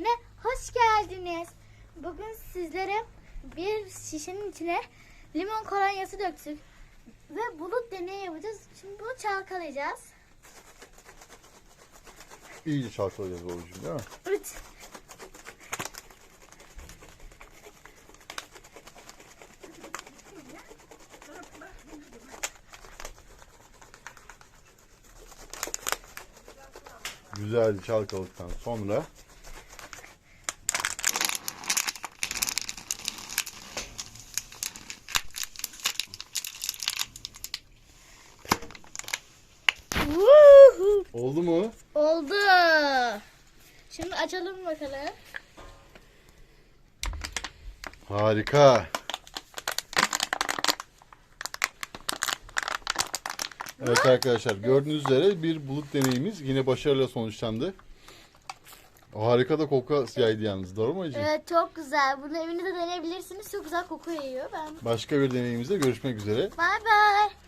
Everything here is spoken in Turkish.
deneyine hoş geldiniz. Bugün sizlere bir şişenin içine limon kolonyası döktük. Ve bulut deneyi yapacağız. Şimdi bunu çalkalayacağız. İyice çalkalayacağız babacığım değil mi? Evet. Güzelce çalkaladıktan sonra oldu mu? Oldu. Şimdi açalım bakalım. Harika. Evet arkadaşlar gördüğünüz üzere bir bulut deneyimiz yine başarıyla sonuçlandı. Harika da koku yaydı yalnız doğru mu Ece? Evet çok güzel. Bunu evinizde deneyebilirsiniz. Çok güzel koku yayıyor. Ben Başka bir deneyimizde görüşmek üzere. Bye bye.